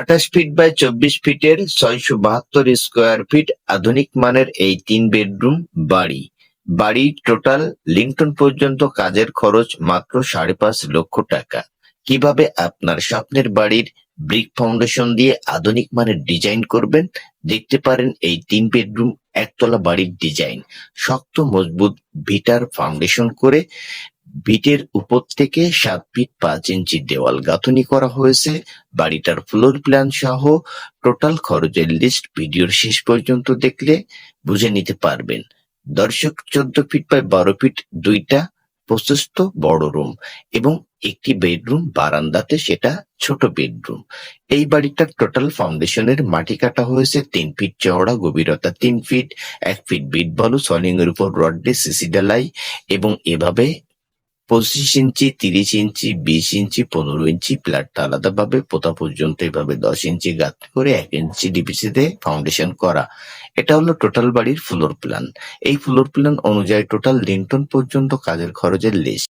আঠাশ feet by চব্বিশ ফিটের ছয়শো বাহাত্তর স্কোয়ার ফিট আধুনিক মানের এই তিন বেডরুম বাড়ি। বাড়ির টোটাল লিংটন পর্যন্ত কাজের খরচ মাত্র সাড়ে পাঁচ লক্ষ টাকা। কীভাবে আপনার স্বপ্নের বাড়ির ব্রিক ফাউন্ডেশন দিয়ে আধুনিক মানের ডিজাইন করবেন, দেখতে পারেন এই তিন বেডরুম একতলা বাড়ির ডিজাইন। শক্ত, মজবুত, ভিটার ফাউন্ডেশন করে ভিটের উপর থেকে সাত ফিট পাঁচ ইঞ্চি দেওয়াল গাঁথনি করা হয়েছে। বাড়িটার ফ্লোর প্ল্যান সহ টোটাল খরচের লিস্ট ভিডিওর শেষ পর্যন্ত দেখলে বুঝে নিতে পারবেন। দর্শক, চোদ্দ ফিট বাই বারো ফিট দুইটা প্রশস্ত বড় রুম এবং একটি বেডরুম বারান্দাতে সেটা ছোট বেডরুম এই বাড়িটার টোটাল ফাউন্ডেশনের মাটি কাটা হয়েছে, তিন ফিট চওড়া, গভীরতা তিন ফিট, এক ফিট বিট বালু সলিং এর উপর রড দিয়ে সিসি ডালাই এবং এভাবে পঁচিশ ইঞ্চি, তিরিশ ইঞ্চি, বিশ ইঞ্চি, পনেরো ইঞ্চি প্ল্যাটটা আলাদাভাবে, পোতা পর্যন্ত এভাবে দশ ইঞ্চি গাত করে এক ইঞ্চি ডিপিসিতে ফাউন্ডেশন করা। এটা হলো টোটাল বাড়ির ফ্লোর প্ল্যান এই ফ্লোর প্ল্যান অনুযায়ী টোটাল লিন্টন পর্যন্ত কাজের খরচের লিস্ট